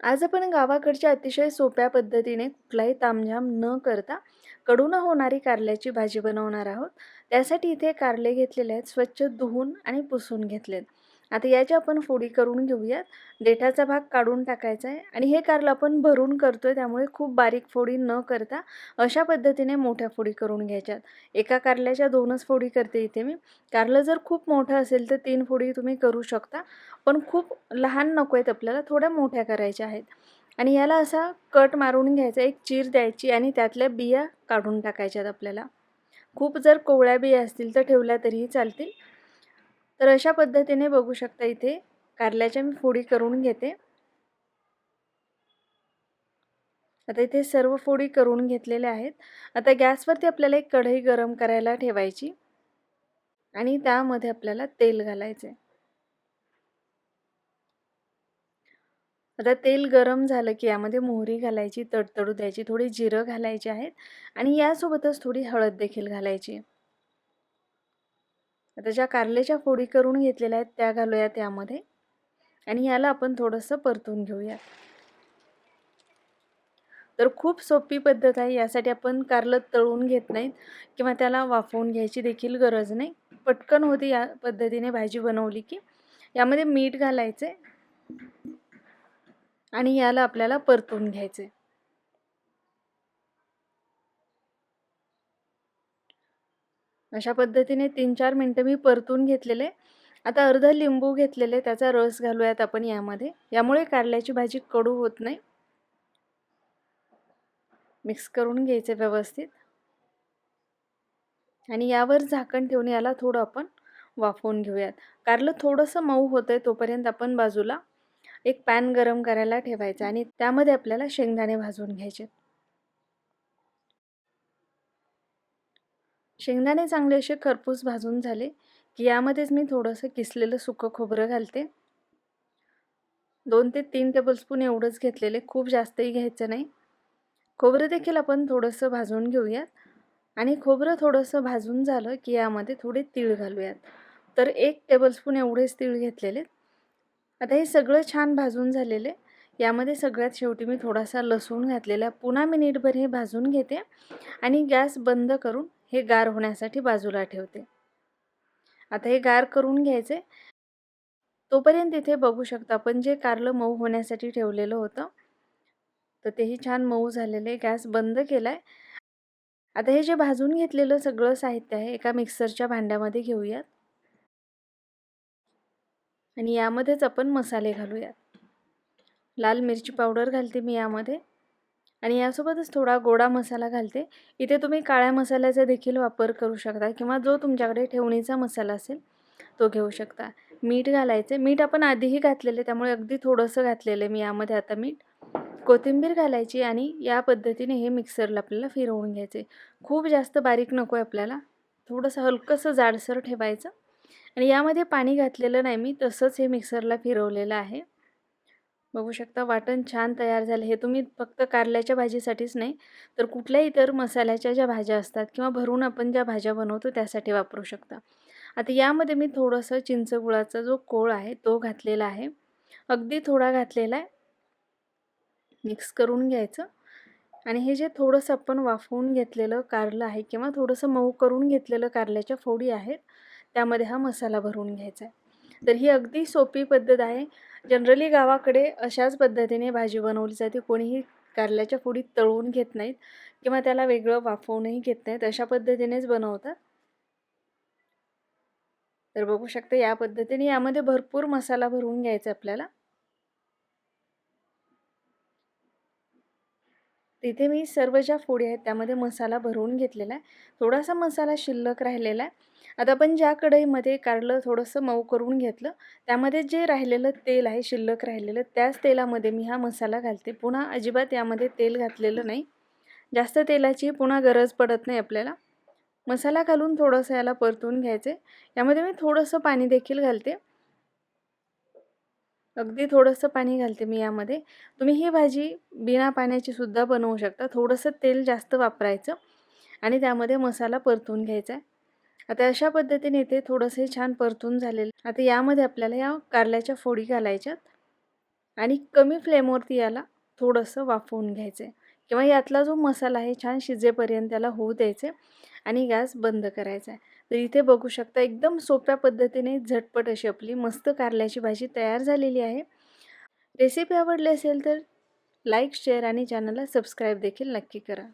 आज आपण गावाकडच्या अतिशय सोप्या पद्धतीने कुठलाही तामझाम न करता कडू न होणारी कारल्याची भाजी बनवणार आहोत. त्यासाठी इथे कारले घेतलेले आहेत स्वच्छ धुवून आणि पुसून घेतलेत. आता याची आपण फोडी करून घेऊयात. देठाचा भाग काढून टाकायचा आहे आणि हे कारलं आपण भरून करतोय त्यामुळे खूप बारीक फोडी न करता अशा पद्धतीने मोठ्या फोडी करून घ्यायच्यात. एका कारल्याच्या दोनच फोडी करते इथे मी. कारलं जर खूप मोठं असेल तर तीन फोडी तुम्ही करू शकता पण खूप लहान नको आहेत आपल्याला थोड्या मोठ्या करायच्या आहेत. आणि याला असा कट मारून घ्यायचा एक चीर द्यायची आणि त्यातल्या बिया काढून टाकायच्यात आपल्याला. खूप जर कोवळ्या बिया असतील तर ठेवल्या तरीही चालतील. तर अशा पद्धतीने बघू शकता इथे कारल्याच्या मी फोडी करून घेते. आता इथे सर्व फोडी करून घेतलेल्या आहेत. आता गॅसवरती आपल्याला एक कढई गरम करायला ठेवायची आणि त्यामध्ये आपल्याला तेल घालायचे आता तेल गरम झालं की यामध्ये मोहरी घालायची तडतडू द्यायची थोडी जिरं घालायची आहेत आणि यासोबतच थोडी हळद देखील घालायची. आता ज्या कारल्याच्या फोडी करून घेतलेल्या आहेत त्या घालूया त्यामध्ये. आणि याला आपण थोडंसं परतून घेऊया तर खूप सोपी पद्धत आहे. यासाठी आपण कारलं तळून घेत नाहीत किंवा त्याला वाफवून घ्यायची देखील गरज नाही. पटकन होती या पद्धतीने भाजी बनवली की यामध्ये मीठ घालायचे आणि याला आपल्याला परतून घ्यायचे. अशा पद्धतीने तीन चार मिनटं मी परतून घेतलेले. आता अर्ध लिंबू घेतलेले त्याचा रस घालूयात आपण यामध्ये. यामुळे कारल्याची भाजी कडू होत नाही. मिक्स करून घ्यायचे व्यवस्थित. आणि यावर झाकण ठेवून याला थोडं आपण वाफवून घेऊयात. कारलं थोडंसं मऊ होतं आहे तोपर्यंत आपण बाजूला एक पॅन गरम करायला ठेवायचा आणि त्यामध्ये आपल्याला शेंगदाणे भाजून घ्यायचे. शेंगदाणे चांगले असे खरपूस भाजून झाले की यामध्येच मी थोडंसं किसलेलं सुकं खोबरं घालते. दोन ते तीन टेबलस्पून एवढंच घेतलेले खूप जास्तही घ्यायचं नाही. खोबरं देखील आपण थोडंसं भाजून घेऊयात. आणि खोबरं थोडंसं भाजून झालं की यामध्ये थोडे तीळ घालूयात. तर एक टेबलस्पून एवढेच तीळ घेतलेले. आता हे सगळं छान भाजून झालेले. यामध्ये सगळ्यात शेवटी मी थोडासा लसूण घातलेला. पुन्हा मिनिटभर हे भाजून घेते. आणि गॅस बंद करून हे गार होण्यासाठी बाजूला ठेवते. आता हे गार करून घ्यायचे. तोपर्यंत इथे बघू शकता आपण जे कारलं मऊ होण्यासाठी ठेवलेलं होतं तर तेही छान मऊ झालेले. गॅस बंद केला आहे आता हे जे भाजून घेतलेलं सगळं साहित्य आहे एका मिक्सरच्या भांड्यामध्ये घेऊयात. आणि यामध्येच आपण मसाले घालूयात. लाल मिरची पावडर घालते मी यामध्ये. आणि यासोबतच थोडा गोडा मसाला घालते. इथे तुम्ही काळ्या मसाल्याचा देखील वापर करू शकता किंवा जो तुमच्याकडे ठेवणीचा मसाला असेल तो घेऊ शकता. मीठ घालायचे. मीठ आपण आधीही घातलेले त्यामुळे अगदी थोडंसं घातलेलं आहे मी यामध्ये आता मीठ. कोथिंबीर घालायची आणि या पद्धतीने हे मिक्सरला आपल्याला फिरवून घ्यायचे. खूप जास्त बारीक नको आहे आपल्याला. थोडंसं हलकंसं जाडसर ठेवायचं. आणि यामध्ये पाणी घातलेलं नाही मी तसंच हे मिक्सरला फिरवलेलं आहे. बघू शकता वाटण छान तयार झालं. हे तुम्ही फक्त कारल्याच्या भाजीसाठीच नाही तर कुठल्याही इतर मसाल्याच्या ज्या भाज्या असतात किंवा भरून आपण ज्या भाज्या बनवतो त्यासाठी वापरू शकता. आता यामध्ये मी थोडंसं चिंचगुळाचा जो कोळ आहे तो घातलेला आहे. अगदी थोडा घातलेला आहे. मिक्स करून घ्यायचं. आणि हे जे थोडंसं आपण वाफवून घेतलेलं कारलं आहे किंवा थोडंसं मऊ करून घेतलेलं कारल्याच्या फोडी आहेत त्यामध्ये हा मसाला भरून घ्यायचा आहे. तर ही अगदी सोपी पद्धत आहे. जनरली गावाकडे अशाच पद्धतीने भाजी बनवली जाते. कोणीही कारल्याच्या फोडी तळून घेत नाहीत किंवा त्याला वेगळं वाफवूनही घेत नाहीत. अशा पद्धतीनेच बनवतात. तर बघू शकता या पद्धतीने यामध्ये भरपूर मसाला भरून घ्यायचा आपल्याला. तिथे मी सर्व ज्या फोडी आहेत त्यामध्ये मसाला भरून घेतलेला आहे. थोडासा मसाला शिल्लक राहिलेला आहे. आता आपण ज्या कढईमध्ये कारलं थोडंसं मऊ करून घेतलं त्यामध्ये जे राहिलेलं तेल आहे शिल्लक राहिलेलं त्याच तेलामध्ये मी हा मसाला घालते. पुन्हा अजिबात यामध्ये तेल घातलेलं नाही. जास्त तेलाची पुन्हा गरज पडत नाही आपल्याला. मसाला घालून थोडंसं याला परतून घ्यायचे. यामध्ये मी थोडंसं पाणी देखील घालते. अगदी थोडंसं पाणी घालते मी यामध्ये. तुम्ही ही भाजी बिना पाण्याची सुद्धा बनवू शकता. थोडंसं तेल जास्त वापरायचं आणि त्यामध्ये मसाला परतून घ्यायचा आहे. आता अशा पद्धतीने इथे थोडंसं छान परतून झालेलं. आता यामध्ये आपल्याला या कारल्याच्या फोडी घालायच्यात आणि कमी फ्लेमवरती याला थोडंसं वाफवून घ्यायचं आहे किंवा यातला जो मसाला आहे छान शिजेपर्यंत त्याला होऊ द्यायचे आणि गॅस बंद करायचा आहे तर इथे बघू शकता एकदम सोप्या पद्धतीने झटपट अशी आपली मस्त कारल्याची भाजी तयार झालेली आहे. रेसिपी आवडली असेल तर लाईक शेअर आणि चॅनलला सबस्क्राईब देखील नक्की करा.